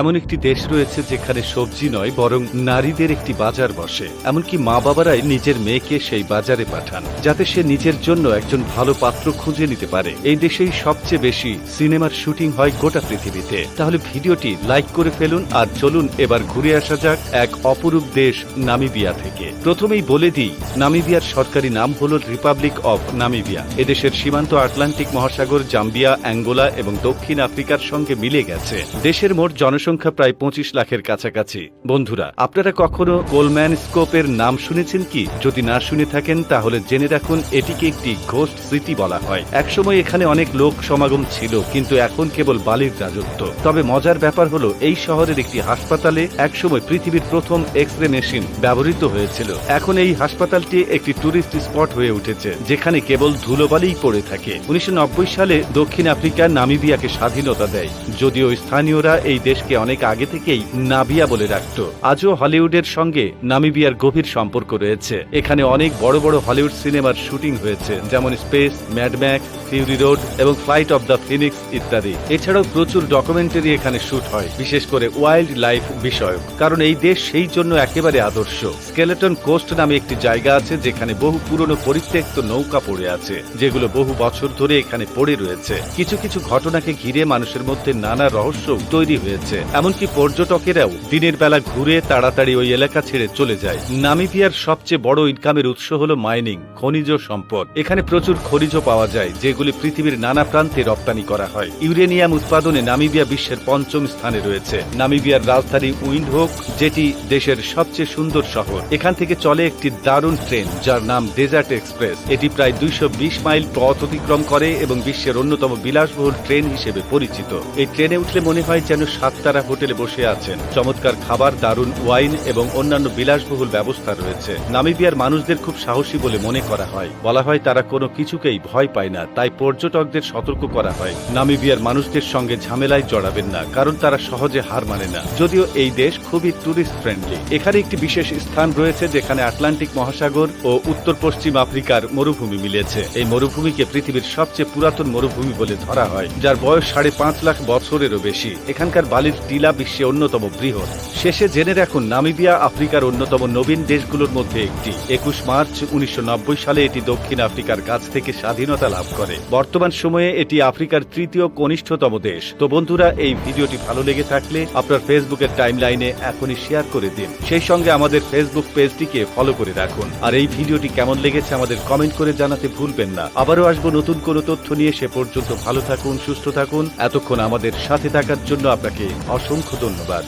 এমন একটি দেশ রয়েছে যেখানে সবজি নয়, বরং নারীদের একটি বাজার বসে। এমনকি মা বাবারাই নিজের মেয়েকে সেই বাজারে পাঠান, যাতে সে নিজের জন্য একজন ভালো পাত্র খুঁজে নিতে পারে। এই দেশেই সবচেয়ে বেশি সিনেমার শুটিং হয় গোটা পৃথিবীতে। তাহলে ভিডিওটি লাইক করে ফেলুন, আর চলুন এবার ঘুরে আসা যাক এক অপরূপ দেশ নামিবিয়া থেকে। প্রথমেই বলে দিই, নামিবিয়ার সরকারি নাম হল রিপাবলিক অফ নামিবিয়া। এদেশের সীমান্ত আটলান্টিক মহাসাগর, জাম্বিয়া, অ্যাঙ্গোলা এবং দক্ষিণ আফ্রিকার সঙ্গে মিলে গেছে। দেশের মোট জনসংখ্যা প্রায় পঁচিশ লাখের কাছাকাছি। বন্ধুরা, আপনারা কখনো কোলম্যান স্কোপের নাম শুনেছেন কি? যদি না শুনে থাকেন, তাহলে জেনে রাখুন, এটিকে একটি ঘোস্ট সিটি বলা হয়। একসময় এখানে অনেক লোক সমাগম ছিল, কিন্তু এখন কেবল বালির রাজত্ব। তবে মজার ব্যাপার হলো, এই শহরের একটি হাসপাতালে একসময় পৃথিবীর প্রথম এক্স রে মেশিন ব্যবহৃত হয়েছিল। এখন এই হাসপাতালটি একটি টুরিস্ট স্পট হয়ে উঠেছে, যেখানে কেবল ধুলোবালিই পড়ে থাকে। উনিশশো নব্বই সালে দক্ষিণ আফ্রিকা নামিবিয়াকে স্বাধীনতা দেয়। যদিও স্থানীয়রা এই দেশকে অনেক আগে থেকেই নাবিয়া বলে রাখত আজও হলিউডের সঙ্গে নামিবিয়ার গভীর সম্পর্ক রয়েছে। এখানে অনেক বড় বড় হলিউড সিনেমার শুটিং হয়েছে, যেমন space Mad Max Fury Road এবং ফ্লাইট অব দ্য ফিনিক্স ইত্যাদি। এছাড়াও প্রচুর ডকুমেন্টারি এখানে শুট হয়, বিশেষ করে ওয়াইল্ড লাইফ বিষয়ক। কারণ এই দেশ সেই জন্য একেবারে আদর্শ। স্কেলেটন কোস্ট নামে একটি জায়গা আছে, যেখানে বহু পুরনো পরিত্যক্ত নৌকা পড়ে আছে, যেগুলো বহু বছর ধরে এখানে পড়ে রয়েছে। কিছু কিছু ঘটনাকে ঘিরে মানুষের মধ্যে নানা রহস্য তৈরি হয়েছে। এমনকি পর্যটকেরাও দিনের বেলা ঘুরে তাড়াতাড়ি ওই এলাকা ছেড়ে চলে যায়। নামিবিয়ার সবচেয়ে বড় ইনকামের উৎস হলো মাইনিং, খনিজ সম্পদ। এখানে প্রচুর খনিজ পাওয়া যায়, যেগুলি পৃথিবীর নানা প্রান্তে রপ্তানি করা হয়। ইউরেনিয়াম উৎপাদনে নামিবিয়া বিশ্বের পঞ্চম স্থানে রয়েছে। নামিবিয়ার রাজধানী উইন্ডহোক, যেটি দেশের সবচেয়ে সুন্দর শহর। এখান থেকে চলে একটি দারুণ ট্রেন, যার নাম ডেজার্ট এক্সপ্রেস। এটি প্রায় দুইশো বিশ মাইল পথ অতিক্রম করে এবং বিশ্বের অন্যতম বিলাসবহুল ট্রেন হিসেবে পরিচিত। এই ট্রেনে উঠলে মনে হয় যেন সাততারা হোটেলে বসে আছেন। চমৎকার খাবার, দারুণ ওয়াইন এবং অন্যান্য বিলাসবহুল ব্যবস্থা রয়েছে। নামিবিয়ার মানুষদের খুব সাহসী বলে মনে করা হয়। বলা হয় তারা কোনো কিছুকেই ভয় পায় না, তাই পর্যটকদের সতর্ক করা হয়। নামিবিয়ার মানুষদের সঙ্গে ঝামেলায় জড়াবেন না, কারণ তারা সহজে হার মানে না। যদিও এই দেশ খুবই টুরিস্ট ফ্রেন্ডলি এখানে একটি বিশেষ স্থান রয়েছে যেখানে আটলান্টিক মহাসাগর ও উত্তর পশ্চিম আফ্রিকার মরুভূমি মিলেছে। এই মরুভূমিকে পৃথিবীর সবচেয়ে পুরাতন মরুভূমি বলে ধরা হয়, যার বয়স সাড়ে পাঁচ লাখ বছরেরও বেশি। এখানকার বালির টিলা বিশ্বে অন্যতম বৃহৎ। শেষে জেনে রাখুন, নামিবিয়া আফ্রিকার অন্যতম নবীন দেশগুলোর মধ্যে একটি। একুশ মার্চ উনিশশো নব্বই সালে এটি দক্ষিণ আফ্রিকার কাছ থেকে স্বাধীনতা লাভ করে। বর্তমান সময়ে এটি আফ্রিকার তৃতীয় কনিষ্ঠতম দেশ। তো বন্ধুরা, এই ভিডিওটি ভালো লেগে থাকলে আপনার ফেসবুকের টাইম লাইনে এখনই শেয়ার করে দিন। সেই সঙ্গে আমাদের ফেসবুক পেজটিকে ফলো করে রাখুন। আর এই ভিডিওটি কেমন লেগেছে আমাদের কমেন্ট করে জানাতে ভুলবেন না। আবারও আসব নতুন কোনো তথ্য নিয়ে, সে পর্যন্ত ভালো থাকুন, সুস্থ থাকুন। এতক্ষণ আমাদের সাথে থাকার জন্য আপনাকে অসংখ্য ধন্যবাদ।